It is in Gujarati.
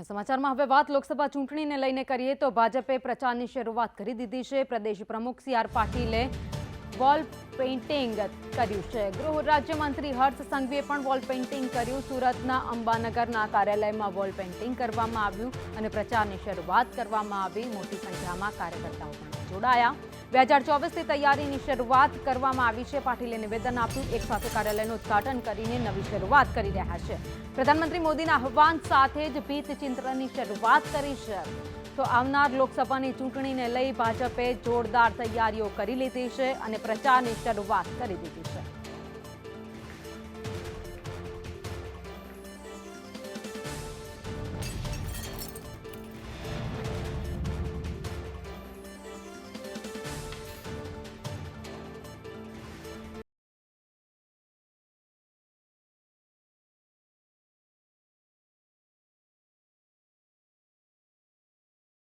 સમાચારમાં હવે વાત લોકસભા ચૂંટણીને લઈને કરીએ તો ભાજપે પ્રચારની શરૂઆત કરી દીધી છે. પ્રદેશ પ્રમુખ સી આર પાટીલે વોલ પેઇન્ટિંગ કર્યું છે. ગૃહ રાજ્યમંત્રી હર્ષ સંઘવીએ પણ વોલ પેઇન્ટિંગ કર્યું. સુરતના અંબાનગરના કાર્યાલયમાં વોલ પેઇન્ટિંગ કરવામાં આવ્યું અને પ્રચારની શરૂઆત કરવામાં આવી. મોટી સંખ્યામાં કાર્યકર્તાઓ પણ જોડાયા. બે હજાર ચોવીસથી તૈયારીની શરૂઆત કરવામાં આવી છે. પાટીલે નિવેદન આપ્યું, એક સાથે કાર્યાલયનું ઉદ્ઘાટન કરીને નવી શરૂઆત કરી રહ્યા છે. પ્રધાનમંત્રી મોદીના આહ્વાન સાથે જ ભીત ચિંતનની શરૂઆત કરી છે. તો આવનાર લોકસભાની ચૂંટણીને લઈ ભાજપે જોરદાર તૈયારીઓ કરી લીધી છે અને પ્રચારની શરૂઆત કરી દીધી છે.